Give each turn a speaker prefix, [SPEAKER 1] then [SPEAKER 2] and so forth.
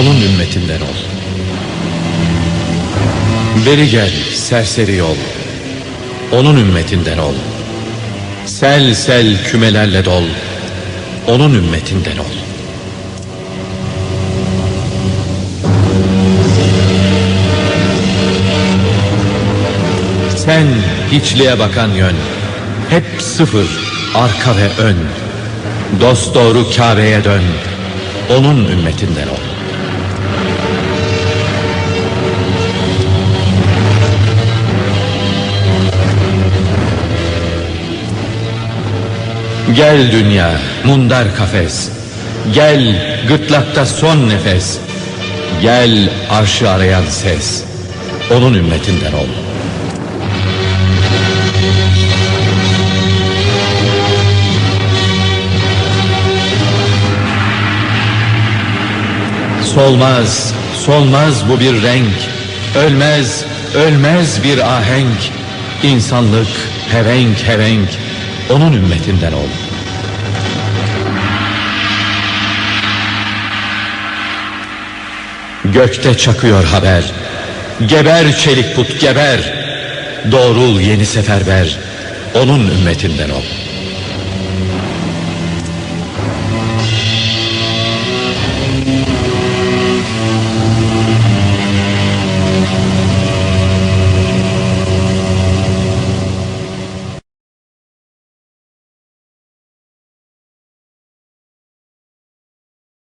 [SPEAKER 1] Onun ümmetinden ol. Beri gel serseri yol. Onun ümmetinden ol. Sel sel kümelerle dol. Onun ümmetinden ol. Sen hiçliğe bakan yön. Hep sıfır, arka ve ön. Dost doğru Kabe'ye dön. Onun ümmetinden ol. Gel dünya mundar kafes. Gel gırtlakta son nefes. Gel arşı arayan ses. Onun ümmetinden ol. Solmaz, solmaz bu bir renk. Ölmez, ölmez bir ahenk. İnsanlık hevenk hevenk Onun ümmetinden ol. Gökte çakıyor haber. Geber çelik put geber. Doğrul yeni seferber. Onun ümmetinden ol